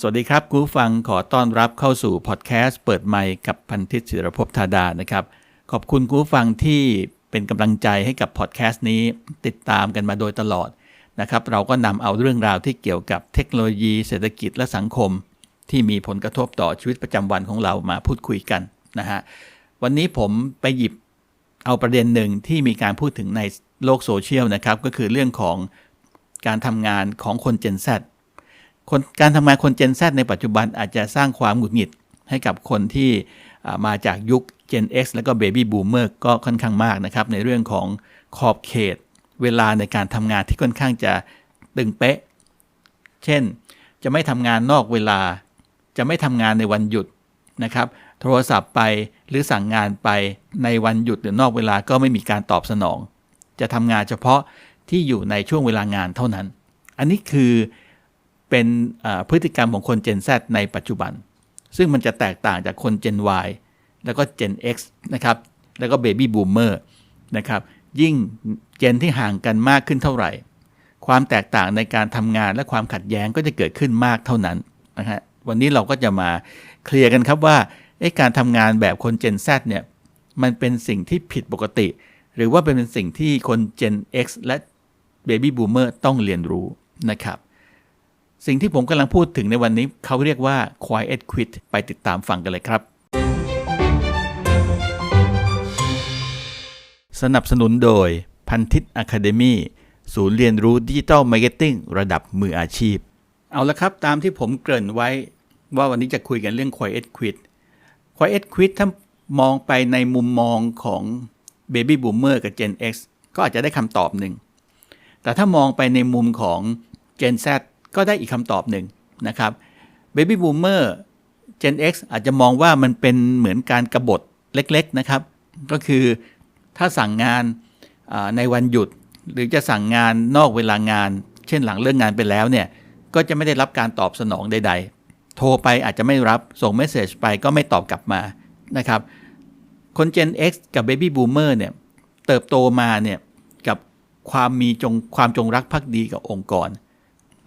สวัสดีครับคุณฟังขอต้อนรับเข้าสู่พอดแคสต์เปิดไมค์กับพันทิตศิรภพธาดานะครับ ขอบคุณคุณฟังที่เป็นกำลังใจให้กับพอดแคสต์นี้ติดตามกันมาโดยตลอดนะครับ เราก็นำเอาเรื่องราวที่เกี่ยวกับเทคโนโลยี เศรษฐกิจและสังคม ที่มีผลกระทบต่อชีวิตประจำวันของเรามาพูดคุยกันนะฮะวันนี้ผมไปหยิบเอาประเด็นหนึ่งที่มีการพูดถึงในโลกโซเชียลนะครับก็คือเรื่องของการทำงานของคน Gen Z คนการทำงานคน Gen Z ในปัจจุบันอาจจะสร้างความหงุดหงิดให้กับคนที่มาจากยุค Gen X แล้วก็ Baby Boomer ก็ค่อนข้างมากนะครับ ในเรื่องของขอบเขต เวลาในการทำงานที่ค่อนข้างจะตึงเป๊ะ เช่น จะไม่ทำงานนอกเวลา จะไม่ทำงานในวันหยุดนะครับ โทรศัพท์ไปหรือสั่งงานไปในวันหยุดหรือนอกเวลาก็ไม่มีการตอบสนอง จะทำงานเฉพาะที่อยู่ในช่วงเวลางานเท่านั้น อันนี้คือ เป็นพฤติกรรมของคน Gen Z ในปัจจุบัน ซึ่งมันจะแตกต่างจากคน Gen Y แล้วก็ Gen X นะครับ แล้วก็ Baby Boomer นะครับ ยิ่งเจนที่ห่างกันมากขึ้นเท่าไหร่ ความแตกต่างในการทำงานและความขัดแย้งก็จะเกิดขึ้นมากเท่านั้นนะฮะ วันนี้เราก็จะมาเคลียร์กันครับว่าการทำงานแบบคน Gen Z เนี่ย มันเป็นสิ่งที่ผิดปกติ หรือว่าเป็นสิ่งที่คน Gen X และ Baby Boomer ต้องเรียนรู้นะครับ สิ่งที่ผมกำลังพูดถึงในวันนี้เขาเรียกว่า Quiet Quit ไปติดตามฟังกันเลยครับ สนับสนุนโดยพันทิตอะคาเดมีศูนย์เรียนรู้ดิจิทัลมาร์เก็ตติ้งระดับมืออาชีพ เอาละครับตามที่ผมเกริ่นไว้ ว่าวันนี้จะคุยกันเรื่อง Quiet Quit Quiet Quit ถ้ามองไปในมุมมองของ Baby Boomer กับ Gen X ก็อาจจะได้คำตอบหนึ่ง แต่ถ้ามองไปในมุมของ Gen Z ก็ได้อีกคำตอบหนึ่งนะครับ Baby Boomer Gen X อาจจะมองว่ามันเป็นเหมือนการกรบฏเล็กๆนะครับ ก็คือถ้าสั่งงานในวันหยุด หรือจะสั่งงานนอกเวลางาน เช่นหลังเลิกงานไปแล้วเนี่ย ก็จะไม่ได้รับการตอบสนองใด ๆ โทรไปอาจจะไม่รับส่งเมสเซจไปก็ไม่ตอบกลับมานะครับ คน Gen X กับ Baby Boomer เนี่ยเติบโตมาเนี่ยกับความมีจงความจงรักภักดีกับองค์กร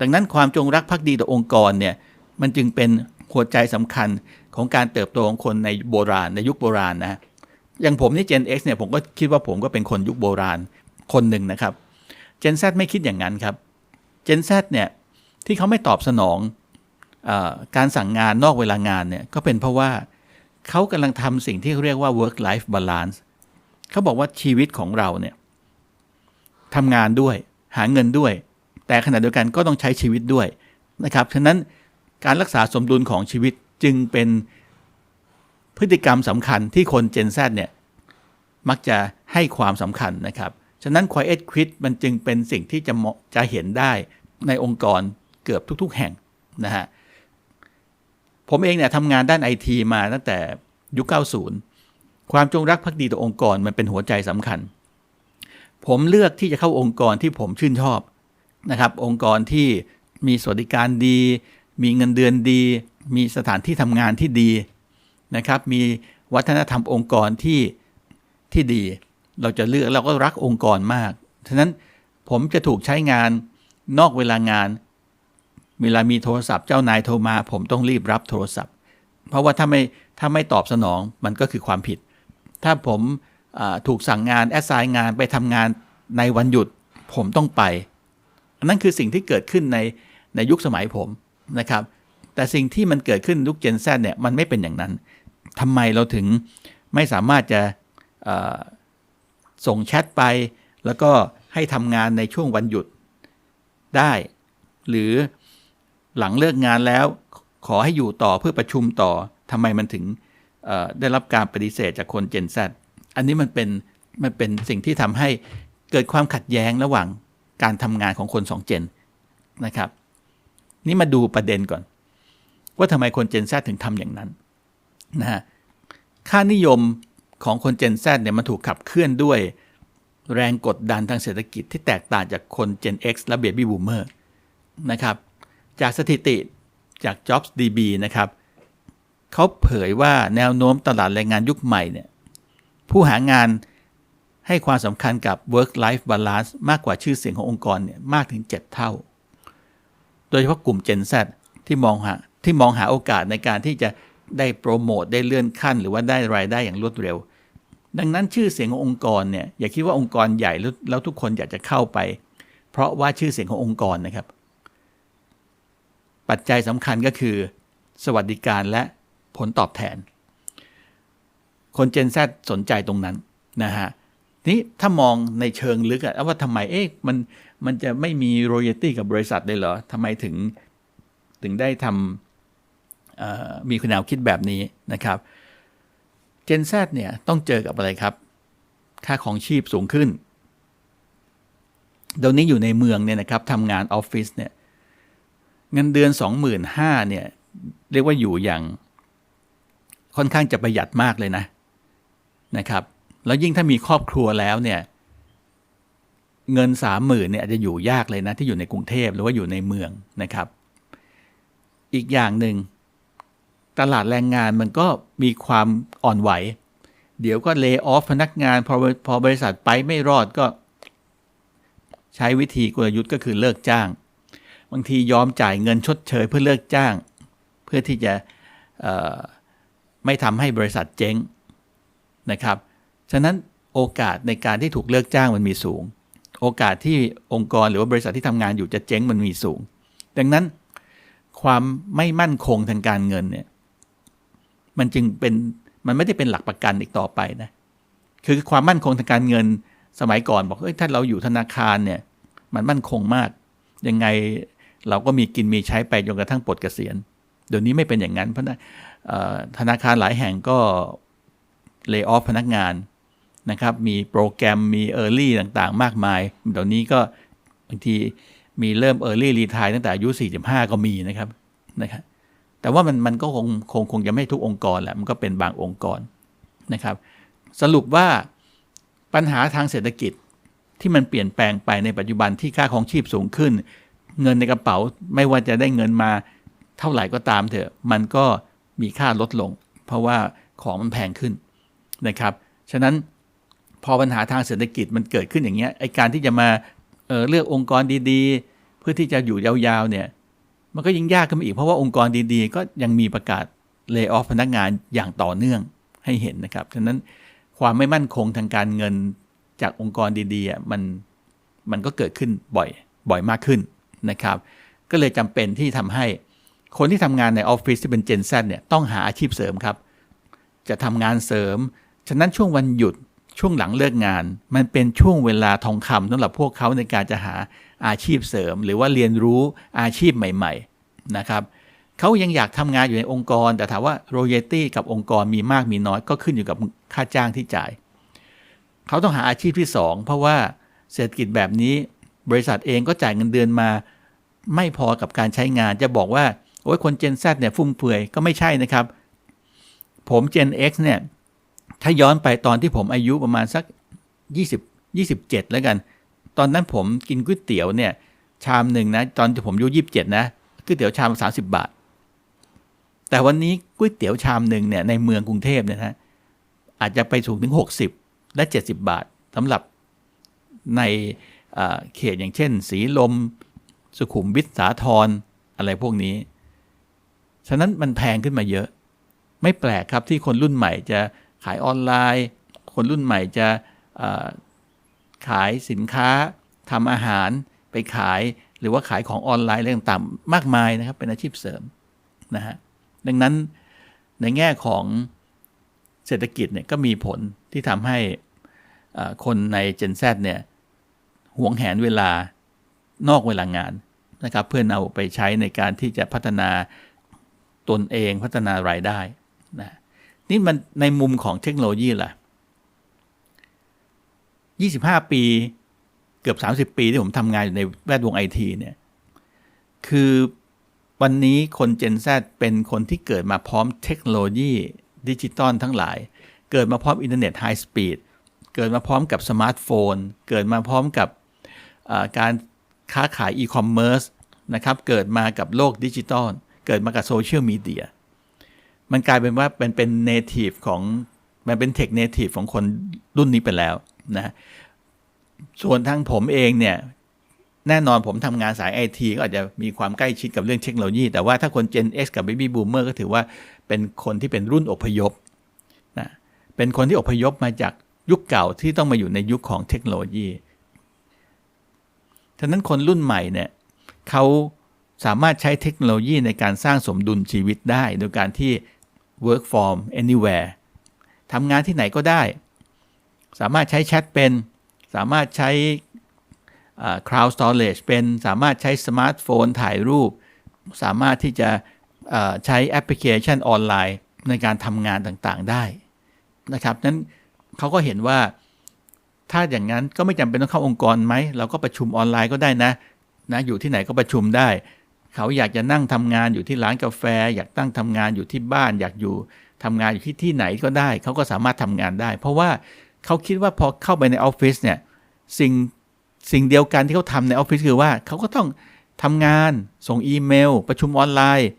ดังนั้นความจงรักภักดีต่อองค์กรเนี่ยมันจึงเป็นหัวใจสำคัญของการเติบโตของคนในโบราณในยุคโบราณนะอย่างผมนี่ Gen X เนี่ยผมก็คิดว่าผมก็เป็นคนยุคโบราณคนหนึ่งนะครับ Gen Z ไม่คิดอย่างนั้นครับ Gen Z เนี่ยที่เขาไม่ตอบสนองอการสั่งงานนอกเวลางานเนี่ยก็เป็นเพราะว่าเขากำลังทำสิ่งที่เรียกว่า work life balance เขาบอกว่าชีวิตของเราเนี่ยทำงานด้วยหาเงินด้วย แต่ขณะเดียวกันก็ต้องใช้ชีวิตด้วยนะครับฉะนั้นการรักษาสมดุลของชีวิตจึงเป็นพฤติกรรมสำคัญที่คน Gen Z เนี่ยมักจะให้ความสำคัญนะครับ ฉะนั้น Quiet Quit มันจึงเป็นสิ่งที่จะเหมาะจะเห็นได้ในองค์กรเกือบทุก ๆ แห่งนะฮะผมเองเนี่ยทำงานด้านไอทีมาตั้งแต่ยุค 90 ความจงรักภักดีต่อองค์กรมันเป็นหัวใจสำคัญ ผมเลือกที่จะเข้าองค์กรที่ผมชื่นชอบ นะครับ องค์กรที่มีสวัสดิการดี มีเงินเดือนดี มีสถานที่ทำงานที่ดีนะครับ มีวัฒนธรรมองค์กรที่ที่ดี เราจะเลือกเราก็รักองค์กรมาก ฉะนั้นผมจะถูกใช้งานนอกเวลางาน เวลามีโทรศัพท์เจ้านายโทรมา ผมต้องรีบรับโทรศัพท์ เพราะว่าถ้าไม่ถ้าไม่ตอบสนองมันก็คือความผิด ถ้าผมถูกสั่งงานแอสไซน์งานไปทำงานในวันหยุด ผมต้องไป อันนั้นคือสิ่งที่เกิดขึ้นในในยุคสมัยผมนะครับ แต่สิ่งที่มันเกิดขึ้นยุค Gen Z เนี่ยมันไม่เป็นอย่างนั้นทำไมเราถึงไม่สามารถจะส่งแชทไป แล้วก็ให้ทำงานในช่วงวันหยุดได้ หรือหลังเลิกงานแล้วขอให้อยู่ต่อเพื่อประชุมต่อทำไมมันถึงได้รับการปฏิเสธจากคน Gen Z อันนี้มันเป็นมันเป็นสิ่งที่ทำให้เกิดความขัดแย้งระหว่าง การทำงานของคนสองเจนนะครับ นี่มาดูประเด็นก่อน ว่าทำไมคน Gen Z ถึงทำอย่างนั้นนะฮะค่านิยมของคน Gen Z เนี่ยมันถูกขับเคลื่อนด้วยแรงกดดันทางเศรษฐกิจที่แตกต่างจากคน Gen X และ Baby Boomer นะครับ จากสถิติจาก Jobs DB นะครับเขาเผยว่าแนวโน้มตลาดแรงงานยุคใหม่เนี่ยผู้หางาน ให้ความสำคัญกับ work life balance มากกว่าชื่อเสียงขององค์กรเนี่ยมากถึง 7 เท่า โดยเฉพาะกลุ่ม Gen Z ที่มองหาที่มองหาโอกาสในการที่จะได้โปรโมทได้เลื่อนขั้น หรือว่าได้รายได้อย่างรวดเร็ว ดังนั้นชื่อเสียงขององค์กรเนี่ยอย่าคิดว่าองค์กรใหญ่แล้วทุกคนอยากจะเข้าไป เพราะว่าชื่อเสียงขององค์กรนะครับ ปัจจัยสำคัญก็คือ สวัสดิการและผลตอบแทน คนเจนแซสนใจตรงนั้นนะฮะ นี่ถ้ามองในเชิงลึกอะว่าทำไมเอ๊ะมันมันจะไม่มีโรยตี้กับบริษัทเลยเหรอทำไมถึงถึงได้ทำมีคุณแนวคิดแบบนี้นะครับเจนแซเนี่ยต้องเจอกับอะไรครับ ค่าของชีพสูงขึ้นเดี๋ยวนี้อยู่ในเมืองเนี่ยนะครับทำงานออฟฟิศเนี่ยเงินเดือน 25,000เนี่ยเรียกว่าอยู่อย่างค่อนข้างจะประหยัดมากเลยนะนะครับ แล้วยิ่งถ้ามีครอบครัวแล้วเนี่ย เงินสามหมื่นเนี่ยอาจจะอยู่ยากเลยนะ ที่อยู่ในกรุงเทพหรือว่าอยู่ในเมืองนะครับ อีกอย่างหนึ่งตลาดแรงงานมันก็มีความอ่อนไหว เดี๋ยวก็เลิกออฟพนักงานพอพอบริษัทไปไม่รอดก็ ใช้วิธีกลยุทธ์ก็คือเลิกจ้าง บางทียอมจ่ายเงินชดเชยเพื่อเลิกจ้าง เพื่อที่จะไม่ทำให้บริษัทเจ๊งนะครับ ฉะนั้นโอกาสในการที่ถูกเลิกจ้างมันมีสูง โอกาสที่องค์กรหรือว่าบริษัทที่ทำงานอยู่จะเจ๊งมันมีสูง ดังนั้นความไม่มั่นคงทางการเงินเนี่ยมันจึงเป็นมันไม่ได้เป็นหลักประกันอีกต่อไปนะคือความมั่นคงทางการเงินสมัยก่อนบอกเอ้ยถ้าเราอยู่ธนาคารเนี่ยมันมั่นคงมาก ยังไงเราก็มีกินมีใช้ไปจนกระทั่งปลดเกษียณเดี๋ยวนี้ไม่เป็นอย่างนั้นเพราะธนาคารหลายแห่งก็เลิกออฟพนักงาน นะครับมีโปรแกรมมี Early ต่างๆ มากมายเดี๋ยวนี้ก็บางทีมีเริ่ม Early Retire ตั้งแต่อายุ 45 ก็มีนะครับนะครับแต่ว่ามันมันก็คงคงคงจะไม่ทุกองค์กรแหละมันก็เป็นบางองค์กรนะครับ สรุปว่าปัญหาทางเศรษฐกิจที่มันเปลี่ยนแปลงไปในปัจจุบันที่ค่าของชีพสูงขึ้น เงินในกระเป๋าไม่ว่าจะได้เงินมาเท่าไหร่ก็ตามเถอะ มันก็มีค่าลดลง เพราะว่าของมันแพงขึ้นนะครับ ฉะนั้น พอปัญหาทางเศรษฐกิจมันเกิดขึ้นอย่างเงี้ยไอการที่จะมาเเลือกองค์กรดีๆ เพื่อที่จะอยู่ยาวๆเนี่ยมันก็ยิ่งยากขึ้นมาอีกเพราะว่าองค์กรดีๆ ก็ยังมีประกาศเลิกออฟพนักงานอย่างต่อเนื่องให้เห็นนะครับฉะนั้นความไม่มั่นคงทางการเงินจากองค์กรดีๆมันมันก็เกิดขึ้นบ่อยบ่อยมากขึ้นนะครับ ก็เลยจำเป็นที่ทำให้คนที่ทำงานในออฟฟิศที่เป็น Gen Z เนี่ยต้องหาอาชีพเสริมครับ จะทำงานเสริม ฉะนั้นช่วงวันหยุด ช่วงหลังเลิกงาน มันเป็นช่วงเวลาทองคำสำหรับพวกเขาในการจะหาอาชีพเสริม หรือว่าเรียนรู้อาชีพใหม่ๆนะครับเขายังอยากทำงานอยู่ในองค์กร แต่ถามว่าโรเยตี้กับองค์กรมีมากมีน้อยก็ขึ้นอยู่กับค่าจ้างที่จ่าย เขาต้องหาอาชีพที่ 2 เพราะว่าเศรษฐกิจแบบนี้บริษัทเองก็จ่ายเงินเดือนมา ไม่พอกับการใช้งานจะบอกว่าโอ้ยคนเจน Z เนี่ยฟุ่มเฟือยก็ไม่ใช่นะครับ ผม Gen X เนี่ย ถ้าย้อนไปตอนที่ผมอายุประมาณสัก 20 27 แล้วกัน ตอนนั้นผมกินก๋วยเตี๋ยวเนี่ย ชามหนึ่งนะ ตอนที่ผมอายุ27 นะก๋วยเตี๋ยวชาม 30 บาท แต่วันนี้ก๋วยเตี๋ยวชามหนึ่งเนี่ยในเมืองกรุงเทพเนี่ยนะอาจจะไปสูงถึง 60 และ 70 บาทสำหรับในเขตอย่างเช่น สีลม สุขุมวิทสาทรอะไรพวกนี้ ฉะนั้นมันแพงขึ้นมาเยอะ ไม่แปลกครับที่คนรุ่นใหม่จะ ขายออนไลน์ คนรุ่นใหม่จะขายสินค้าทำอาหารไปขายหรือว่าขายของออนไลน์อะไรต่างๆมากมายนะครับ เป็นอาชีพเสริมนะฮะดังนั้นในแง่ของเศรษฐกิจเนี่ยก็มีผลที่ทำให้คนใน Gen Z เนี่ยหวงแหนเวลานอกเวลางานนะครับ เพื่อนเอาไปใช้ในการที่จะพัฒนาตนเองพัฒนารายได้นะ นี่มันในมุมของเทคโนโลยีล่ะ 25 ปีเกือบ 30 ปีที่ผมทำงานอยู่ในแวดวงไอทีเนี่ย คือวันนี้คน Gen Z เป็นคนที่เกิดมาพร้อมเทคโนโลยีดิจิตอลทั้งหลาย เกิดมาพร้อมอินเทอร์เน็ตไฮสปีด เกิดมาพร้อมกับสมาร์ทโฟน เกิดมาพร้อมกับการค้าขายอีคอมเมิร์ซนะครับ เกิดมากับโลกดิจิตอล เกิดมากับโซเชียลมีเดีย มันกลายเป็นว่าเป็นเป็นเนทีฟของมันเป็นเทคเนทีฟของคนรุ่นนี้ไปแล้วนะส่วนทางผมเองเนี่ยแน่นอนผมทำงานสายไอทีก็อาจจะมีความใกล้ชิดกับเรื่องเทคโนโลยี แต่ว่าถ้าคน Gen X กับ Baby Boomer ก็ถือว่าเป็นคนที่เป็นรุ่นอพยพนะเป็นคนที่อพยพมาจากยุคเก่าที่ต้องมาอยู่ในยุคของเทคโนโลยีฉะนั้นคนรุ่นใหม่เนี่ยเขาสามารถใช้เทคโนโลยีในการสร้างสมดุลชีวิตได้ โดยการที่ work from anywhere ทำงานที่ไหนก็ได้ สามารถใช้แชทเป็น สามารถใช้ cloud storage เป็นสามารถใช้สมาร์ทโฟนถ่ายรูป สามารถที่จะใช้แอปพลิเคชันออนไลน์ในการทำงานต่างๆได้นะครับนั้นเขาก็เห็นว่าถ้าอย่างนั้นก็ไม่จำเป็นต้องเข้าองค์กรไหม เราก็ประชุมออนไลน์ก็ได้นะนะอยู่ที่ไหนก็ประชุมได้ เขาอยากจะนั่งทำงานอยู่ที่ร้านกาแฟ อยากตั้งทำงานอยู่ที่บ้านอยากอยู่ทำงานอยู่ที่ที่ไหนก็ได้ เขาก็สามารถทำงานได้ เพราะว่าเขาคิดว่าพอเข้าไปในออฟฟิศเนี่ยสิ่งสิ่งเดียวกันที่เขาทำในออฟฟิศคือว่าเขาก็ต้องทำงานส่งอีเมล ประชุมออนไลน์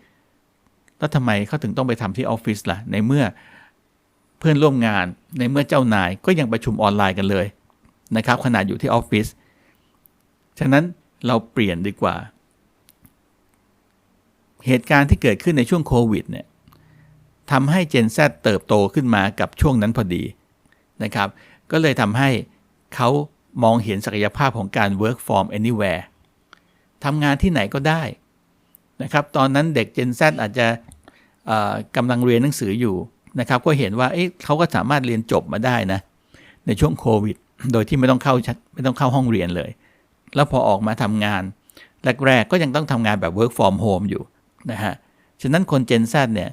แล้วทำไมเขาถึงต้องไปทำที่ออฟฟิศล่ะ ในเมื่อเพื่อนร่วมงานในเมื่อเจ้านายก็ยังประชุมออนไลน์กันเลยนะครับขนาดอยู่ที่ออฟฟิศฉะนั้นเราเปลี่ยนดีกว่า เหตุการณ์ที่เกิดขึ้นในช่วงโควิดเนี่ยทำให้ Gen Z เติบโตขึ้นมากับช่วงนั้นพอดีนะครับ ก็เลยทำให้เขามองเห็นศักยภาพของการ work from anywhere ทำงานที่ไหนก็ได้นะครับ ตอนนั้นเด็ก Gen Z อาจจะกำลังเรียนหนังสืออยู่นะครับ ก็เห็นว่าเเขาก็สามารถเรียนจบมาได้นะ ในช่วงโควิด โดยที่ไม่ต้องเข้าไม่ต้องเข้าห้องเรียนเลย แล้วพอออกมาทำงาน แรก ๆ ก็ยังต้องทำงานแบบ work from home อยู่ นะฮะฉะนั้นคน Gen Z เนี่ย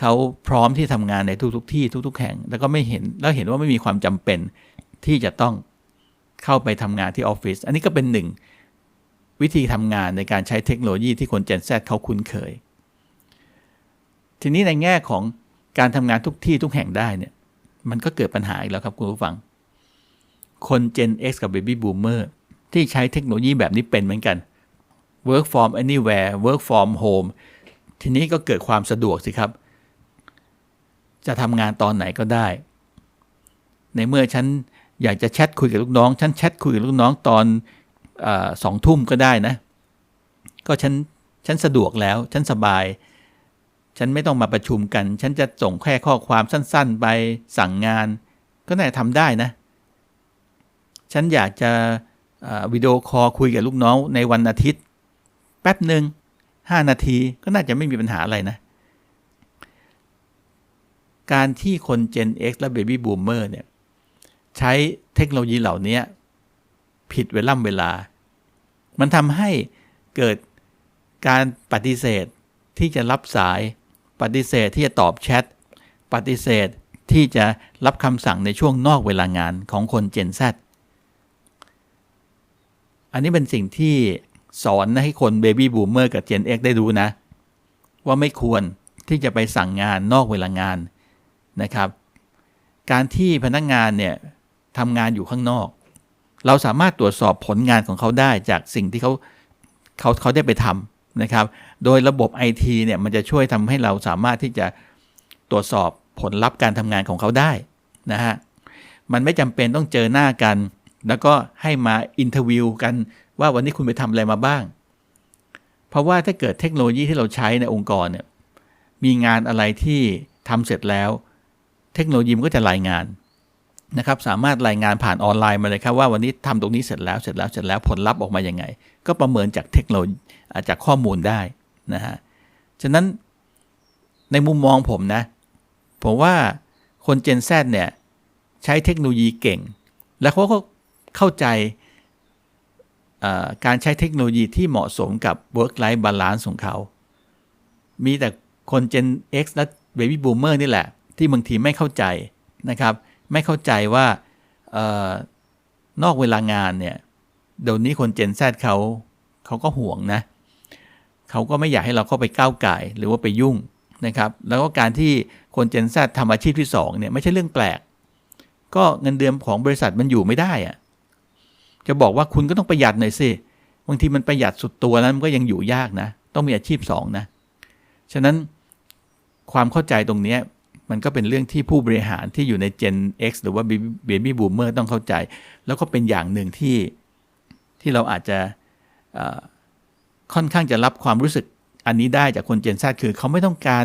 เขาพร้อมที่ทำงานในทุกๆที่ทุก ๆ แห่ง แล้วก็ไม่เห็นแล้วเห็นว่าไม่มีความจำเป็นที่จะต้องเข้าไปทำงานที่ออฟฟิศอันนี้ก็เป็นหนึ่งวิธีทำงานในการใช้เทคโนโลยีที่คน Gen Z เขาคุ้นเคย ทีนี้ในแง่ของการทำงานทุกที่ทุกแห่งได้เนี่ยมันก็เกิดปัญหาอีกแล้วครับคุณผู้ฟัง คน Gen X กับ Baby Boomer ที่ใช้เทคโนโลยีแบบนี้เป็นเหมือนกัน work from anywhere work from home ทีนี้ก็เกิดความสะดวกสิครับ จะทำงานตอนไหนก็ได้ ในเมื่อฉันอยากจะแชทคุยกับลูกน้อง ฉันแชทคุยกับลูกน้องตอนอสองทุ่มก็ได้นะ ก็ฉันฉันสะดวกแล้ว ฉันสบาย ฉันไม่ต้องมาประชุมกัน ฉันจะส่งแค่ข้อความสั้น ๆ ไปสั่งงาน ก็น่าทำได้นะ ฉันอยากจะวิดีโอคอลคุยกับลูกน้องในวันอาทิตย์ แป๊บหนึ่ง 5นาทีก็น่าจะไม่มีปัญหาอะไรนะ การที่คน Gen X และ Baby Boomer เนี่ย ใช้เทคโนโลยีเหล่านี้ผิดเวล่ำเวลา มันทำให้เกิดการปฏิเสธที่จะรับสาย ปฏิเสธที่จะตอบแชท ปฏิเสธที่จะรับคำสั่งในช่วงนอกเวลางานของคน Gen Z อันนี้เป็นสิ่งที่ สอนให้คนเบบี้บูมเมอร์กับ Gen X ได้รู้นะ ว่าไม่ควรที่จะไปสั่งงานนอกเวลางานนะครับ การที่พนักงงานเนี่ยทำงานอยู่ข้างนอก เราสามารถตรวจสอบผลงานของเขาได้จากสิ่งที่เขาเขาเขาได้ไปทำนะครับ โดยระบบไอทีเนี่ยมันจะช่วยทำให้เราสามารถที่จะตรวจสอบผลลัพธ์การทำงานของเขาได้นะฮะ มันไม่จำเป็นต้องเจอหน้ากัน แล้วก็ให้มาอินเทอร์วิวกัน ว่าวันนี้คุณไปทำอะไรมาบ้าง เพราะว่าถ้าเกิดเทคโนโลยีที่เราใช้ในองค์กรเนี่ยมีงานอะไรที่ทำเสร็จแล้ว เทคโนโลยีมันก็จะรายงานนะครับสามารถรายงานผ่านออนไลน์มาเลยครับว่าวันนี้ทำตรงนี้เสร็จแล้วเสร็จแล้วเสร็จแล้วผลลัพธ์ออกมาอยังไง ก็ประเมินจากเทคโนโลยีจากข้อมูลได้นะฮะฉะนั้นในมุมมองผมนะ ผมว่าคน Gen Z เนี่ยใช้เทคโนโลยีเก่ง แล้วเขาก็เข้าใจ การใช้เทคโนโลยีที่เหมาะสมกับ work life balance ของเขา มีแต่คน Gen X และ Baby Boomer นี่แหละ ที่บางทีไม่เข้าใจนะครับ ไม่เข้าใจว่านอกเวลางานเนี่ย เดี๋ยวนี้คน Gen Z เขาเขาก็ห่วงนะ เขาก็ไม่อยากให้เราเข้าไปก้าวไก่หรือว่าไปยุ่งนะครับ แล้วก็การที่คน Gen Z ทำอาชีพที่2เนี่ยไม่ใช่เรื่องแปลก ก็เงินเดือนของบริษัทมันอยู่ไม่ได้อะ จะบอกว่าคุณก็ต้องประหยัดหน่อยสิบางทีมันประหยัดสุดตัวนั้นมันก็ยังอยู่ยากนะ ต้องมีอาชีพสองนะ ฉะนั้นความเข้าใจตรงนี้มันก็เป็นเรื่องที่ผู้บริหารที่อยู่ใน Gen X หรือว่า Baby Boomer ต้องเข้าใจ แล้วก็เป็นอย่างหนึ่งที่ที่เราอาจจะค่อนข้างจะรับความรู้สึกอันนี้ได้จากคน Gen Z คือเขาไม่ต้องการ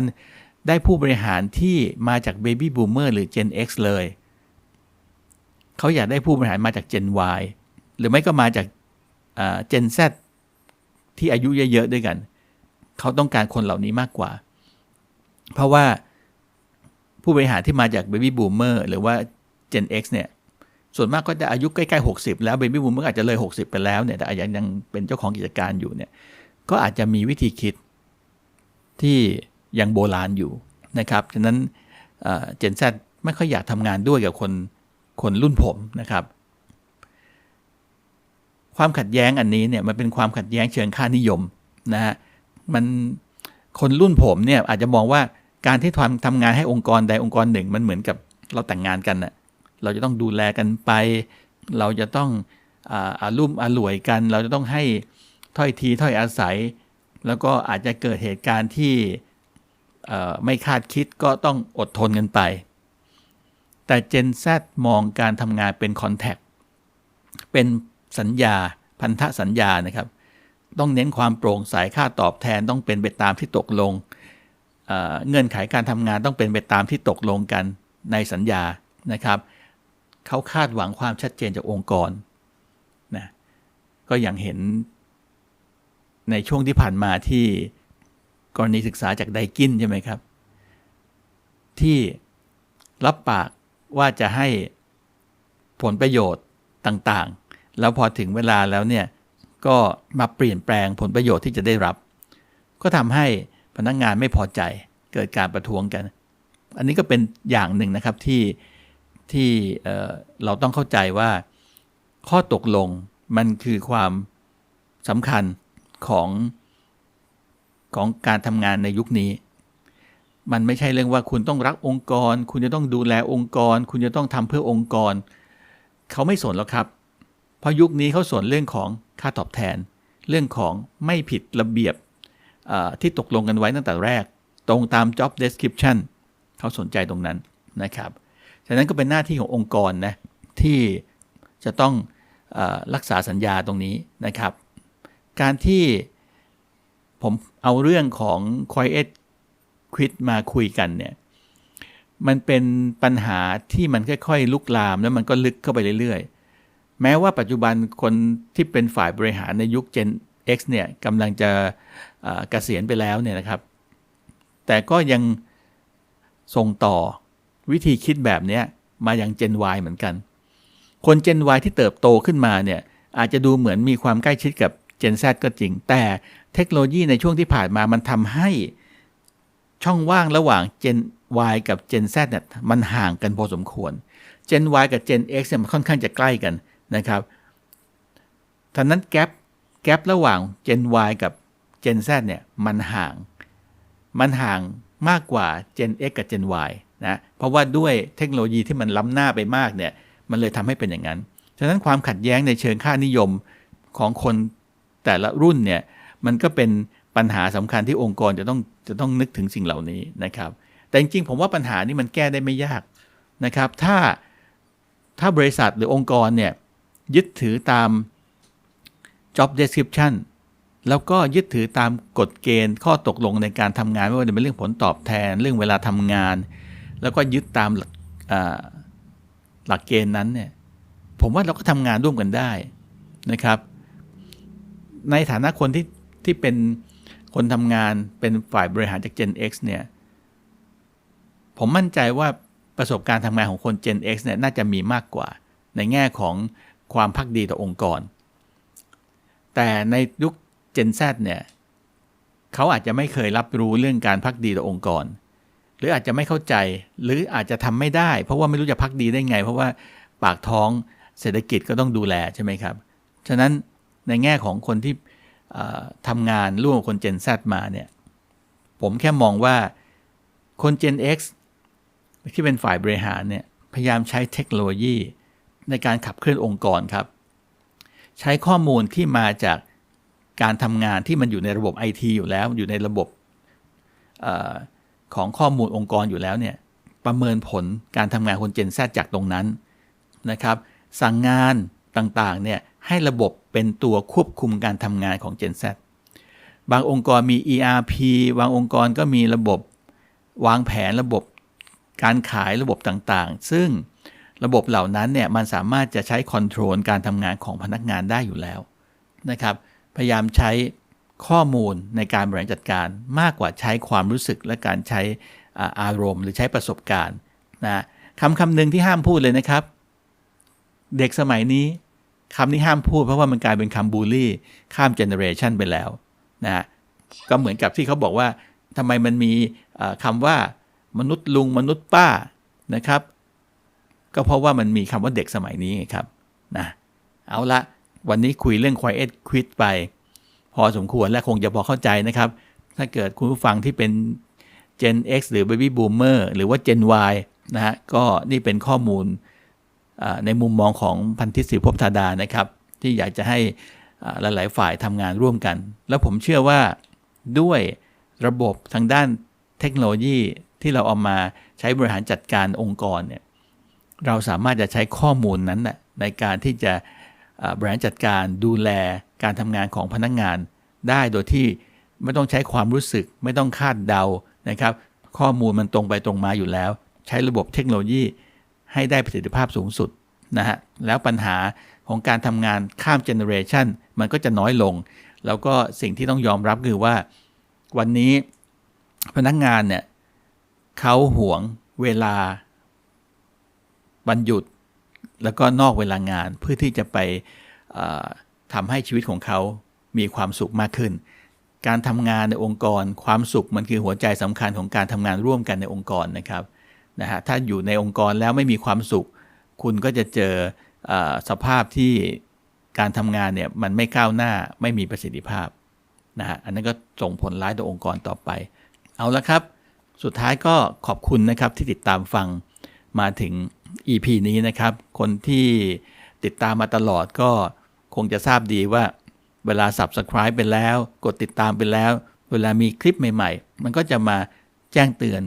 ได้ผู้บริหารที่มาจาก Baby Boomer หรือ Gen X เลย เขาอยากได้ผู้บริหารมาจาก Gen Y หรือไม่ก็มาจากเอ่อ Gen Z ที่อายุเยอะๆด้วยกัน เขาต้องการคนเหล่านี้มากกว่า เพราะว่าผู้บริหารที่มาจาก Baby Boomer หรือว่า Gen X เนี่ย ส่วนมากก็จะอายุใกล้ๆ 60 แล้ว Baby Boomer อร์อาจจะเลย 60 ไปแล้วเนี่ย แต่ยังยังเป็นเจ้าของกิจการอยู่เนี่ย ก็อาจจะมีวิธีคิดที่ยังโบราณอยู่นะครับ ฉะนั้นเจน Z ไม่ค่อยอยากทำงานด้วยกับคนคนรุ่นผมนะครับ ความขัดแย้งอันนี้เนี่ยมันเป็นความขัดแย้งเชิงค่านิยมนะฮะมันคนรุ่นผมเนี่ยอาจจะมองว่าการที่ทำทำงานให้องค์กรใดองค์กรหนึ่ง มันเหมือนกับเราแต่งงานกันน่ะเราจะต้องดูแลกันไป เราจะต้องอาอารุ่มอร่วยกัน เราจะต้องให้ถ้อยทีถ้อยอาศัย แล้วก็อาจจะเกิดเหตุการณ์ที่ไม่คาดคิดก็ต้องอดทนกันไป แต่ Gen Z มองการทำงานเป็นคอนแทคเป็น สัญญา พันธสัญญานะครับ ต้องเน้นความโปร่งใสค่าตอบแทนต้องเป็นไปตามที่ตกลงเเงื่อนไขการทำงานต้องเป็นไปตามที่ตกลงกันในสัญญานะครับเขาคาดหวังความชัดเจนจากองค์กรนะก็อย่างเห็นในช่วงที่ผ่านมาที่กรณีศึกษาจากไดกินใช่ไหมครับ ที่รับปากว่าจะให้ผลประโยชน์ต่าง แล้วพอถึงเวลาแล้วเนี่ยก็มาเปลี่ยนแปลงผลประโยชน์ที่จะได้รับ ก็ทำให้พนักงงานไม่พอใจเกิดการประท้วงกัน อันนี้ก็เป็นอย่างหนึ่งนะครับที่ที่เราต้องเข้าใจว่าข้อตกลงมันคือความสำคัญของของการทำงานในยุคนี้ มันไม่ใช่เรื่องว่าคุณต้องรักองค์กร คุณจะต้องดูแลองค์กร คุณจะต้องทำเพื่อองค์กร เขาไม่สนหรอกครับ เพราะยุคนี้เขาสนเรื่องของค่าตอบแทน เรื่องของไม่ผิดระเบียบที่ตกลงกันไว้ตั้งแต่แรก ตรงตาม job description เขาสนใจตรงนั้นนะครับฉะนั้นก็เป็นหน้าที่ขององค์กรนะที่จะต้องอรักษาสัญญาตรงนี้นะครับ การที่ผมเอาเรื่องของ Quiet Quit มาคุยกันเนี่ยมันเป็นปัญหาที่มันค่อยๆ ลุกลามแล้วมันก็ลึกเข้าไปเรื่อยๆ แม้ว่าปัจจุบันคนที่เป็นฝ่ายบริหารในยุค Gen X เนี่ยกำลังจะะเกษียณไปแล้วเนี่ยนะครับ แต่ก็ยังส่งต่อวิธีคิดแบบนี้มายัง Gen Y เหมือนกัน คน Gen Y ที่เติบโตขึ้นมาเนี่ยอาจจะดูเหมือนมีความใกล้ชิดกับ Gen Z ก็จริง แต่เทคโนโลยีในช่วงที่ผ่านมามันทำให้ช่องว่างระหว่าง Gen Y กับ Gen Z เนี่ยมันห่างกันพอสมควร Gen Y กับ Gen X เนี่ยมันค่อนข้างจะใกล้กัน นะครับท่านั้นแกลบแกลบระหว่าง Gen Y กับ Gen Z เนี่ยมันห่าง มันห่างมากกว่า Gen X กับ Gen Y นะเพราะว่าด้วยเทคโนโลยีที่มันล้ำหน้าไปมากเนี่ยมันเลยทำให้เป็นอย่างนั้น ฉะนั้นความขัดแย้งในเชิงค่านิยมของคนแต่ละรุ่นเนี่ยมันก็เป็นปัญหาสำคัญที่องค์กรจะต้องจะต้องนึกถึงสิ่งเหล่านี้นะครับ แต่จริงๆผมว่าปัญหานี้มันแก้ได้ไม่ยากนะครับ ถ้าถ้าบริษัทหรือองค์กรเนี่ย ยึดถือตาม job description แล้วก็ยึดถือตามกฎเกณฑ์ข้อตกลงในการทำงานไม่ว่าจะเป็นเรื่องผลตอบแทนเรื่องเวลาทำงาน แล้วก็ยึดตามหลักเกณฑ์นั้นเนี่ยผมว่าเราก็ทำงานร่วมกันได้นะครับ ในฐานะคนที่ที่เป็นคนทำงานเป็นฝ่ายบริหารจาก Gen X เนี่ยผมมั่นใจว่าประสบการณ์ทำงานของคน Gen X เนี่ยน่าจะมีมากกว่า ในแง่ของ ความพักดีต่อองค์กร แต่ในยุค Gen Z เนี่ยเขาอาจจะไม่เคยรับรู้เรื่องการพักดีต่อองค์กร หรืออาจจะไม่เข้าใจหรืออาจจะทำไม่ได้ เพราะว่าไม่รู้จะพักดีได้ไง เพราะว่าปากท้องเศรษฐกิจก็ต้องดูแลใช่ไหมครับ ฉะนั้นในแง่ของคนที่ทำงานร่วมกับคน Gen Z มาเนี่ยผมแค่มองว่าคน Gen X ที่เป็นฝ่ายบริหารเนี่ยพยายามใช้เทคโนโลยี ในการขับเคลื่อนองค์กรครับ ใช้ข้อมูลที่มาจากการทำงานที่มันอยู่ในระบบ IT อยู่แล้วอยู่ในระบบอของข้อมูลองค์กรอยู่แล้วเนี่ยประเมินผลการทำงานคน Gen Z จากตรงนั้นนะครับ สั่งงานต่างๆเนี่ยให้ระบบเป็นตัวควบคุมการทำงานของ Gen Z บางองค์กรมี ERP บางองค์กรก็มีระบบวางแผนระบบการขายระบบต่างๆ ซึ่ง ระบบเหล่านั้นเนี่ยมันสามารถจะใช้คอนโทรลการทำงานของพนักงานได้อยู่แล้วนะครับ พยายามใช้ข้อมูลในการบริหารจัดการมากกว่าใช้ความรู้สึกและการใช้อารมณ์ หรือใช้ประสบการณ์นะคำคำหนึ่งที่ห้ามพูดเลยนะครับ เด็กสมัยนี้คำนี้ห้ามพูดเพราะว่ามันกลายเป็นคำบูลลี่ ข้ามเจเนอเรชันไปแล้วนะก็เหมือนกับที่เขาบอกว่าทำไมมันมีคำว่ามนุษย์ลุงมนุษย์ป้านะครับ ก็เพราะว่ามันมีคำว่าเด็กสมัยนี้ครับนะเอาละวันนี้คุยเรื่อง Quiet Quit ไป พอสมควรและคงจะพอเข้าใจนะครับ ถ้าเกิดคุณผู้ฟังที่เป็น Gen X หรือ Baby Boomer หรือว่า Gen Y นะฮะก็นี่เป็นข้อมูลในมุมมองของพันธิศิภพธาดานะครับ ที่อยากจะให้หลาย ๆ ฝ่ายทำงานร่วมกัน แล้วผมเชื่อว่าด้วยระบบทางด้านเทคโนโลยีที่เราเอามาใช้บริหารจัดการองค์กรเนี่ย เราสามารถจะใช้ข้อมูลนั้นนะในการที่จะบริหารจัดการดูแลการทำงานของพนักงาน ได้โดยที่ไม่ต้องใช้ความรู้สึก ไม่ต้องคาดเดานะครับ ข้อมูลมันตรงไปตรงมาอยู่แล้ว ใช้ระบบเทคโนโลยีให้ได้ประสิทธิภาพสูงสุดนะฮะแล้วปัญหาของการทำงานข้ามเจเนอเรชันมันก็จะน้อยลง แล้วก็สิ่งที่ต้องยอมรับคือว่า วันนี้พนักงานเนี่ยเขาหวงเวลา วันหยุดแล้วก็นอกเวลางานเพื่อที่จะไปทำให้ชีวิตของเขามีความสุขมากขึ้น การทำงานในองค์กร ความสุขมันคือหัวใจสำคัญของการทำงานร่วมกันในองค์กรนะครับนะฮะถ้าอยู่ในองค์กรแล้วไม่มีความสุข คุณก็จะเจอออสภาพที่การทำงานเนี่ยมันไม่ก้าวหน้าไม่มีประสิทธิภาพนะฮะอันนั้นก็ส่งผลร้ายต่อองค์กรต่อไป เอาละครับ สุดท้ายก็ขอบคุณนะครับที่ติดตามฟังมาถึง EP นี้นะครับ คนที่ติดตามมาตลอดก็คงจะทราบดีว่าเวลา Subscribe ไปแล้ว กดติดตามไปแล้ว เวลามีคลิปใหม่ ๆ มันก็จะมาแจ้งเตือน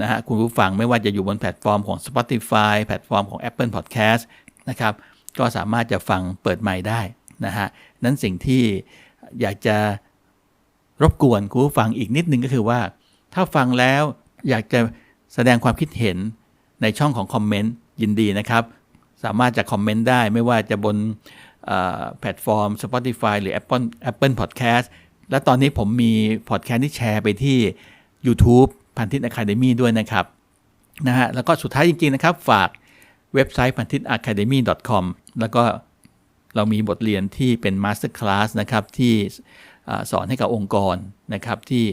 นะฮะคุณผู้ฟังไม่ว่าจะอยู่บนแพลตฟอร์มของ Spotify แพลตฟอร์มของ Apple Podcast นะครับ ก็สามารถจะฟังเปิดใหม่ได้นะฮะนั้นสิ่งที่อยากจะรบกวนคุณผู้ฟังอีกนิดนึงก็คือว่า ถ้าฟังแล้วอยากจะแสดงความคิดเห็น ในช่องของคอมเมนต์ยินดีนะครับ สามารถจะคอมเมนต์ได้ไม่ว่าจะบนแพลตฟอร์ม Spotify หรือ Apple Apple Podcast และตอนนี้ผมมีพอดแคสต์ที่แชร์ไปที่ YouTube พันทิต Academy ด้วยนะครับนะฮะแล้วก็สุดท้ายจริง ๆ นะครับ ฝากเว็บไซต์พันทิต academy com แล้วก็เรามีบทเรียนที่เป็น Master Class นะครับที่สอนให้กับองค์กรนะครับที่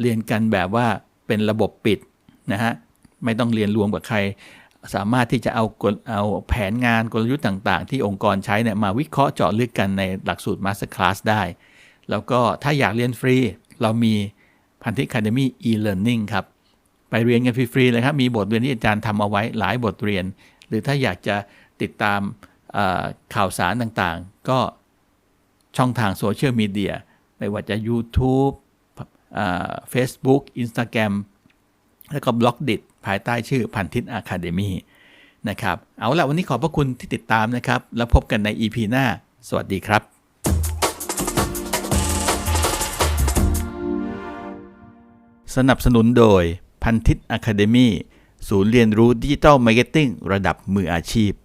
เรียนกันแบบว่าเป็นระบบปิดนะฮะ ไม่ต้องเรียนรวมกับใคร สามารถที่จะเอาเอาแผนงานกลยุทธ์ต่างๆ ที่องค์กรใช้เนี่ยมาวิเคราะห์เจาะลึกกันในหลักสูตร Master Class ได้ แล้วก็ถ้าอยากเรียนฟรี เรามีพันธิ Academy e-learning ครับ ไปเรียนกันฟรีๆเลยครับ มีบทเรียนที่อาจารย์ทำเอาไว้หลายบทเรียน หรือถ้าอยากจะติดตามข่าวสารต่างๆ ก็ช่องทางโซเชียลมีเดียไม่ว่าจะ YouTube เฟซบุ๊กอินสตาแกรมแล้วก็บล็อกดิ ภายใต้ชื่อพันทิตอะคาเดมีนะครับ เอาละวันนี้ขอบพระคุณที่ติดตามนะครับ แล้วพบกันใน EP หน้า สวัสดีครับสนับสนุนโดยพันทิตอะคาเดมีศูนย์เรียนรู้ดิจิทัลมาร์เก็ตติ้งระดับมืออาชีพ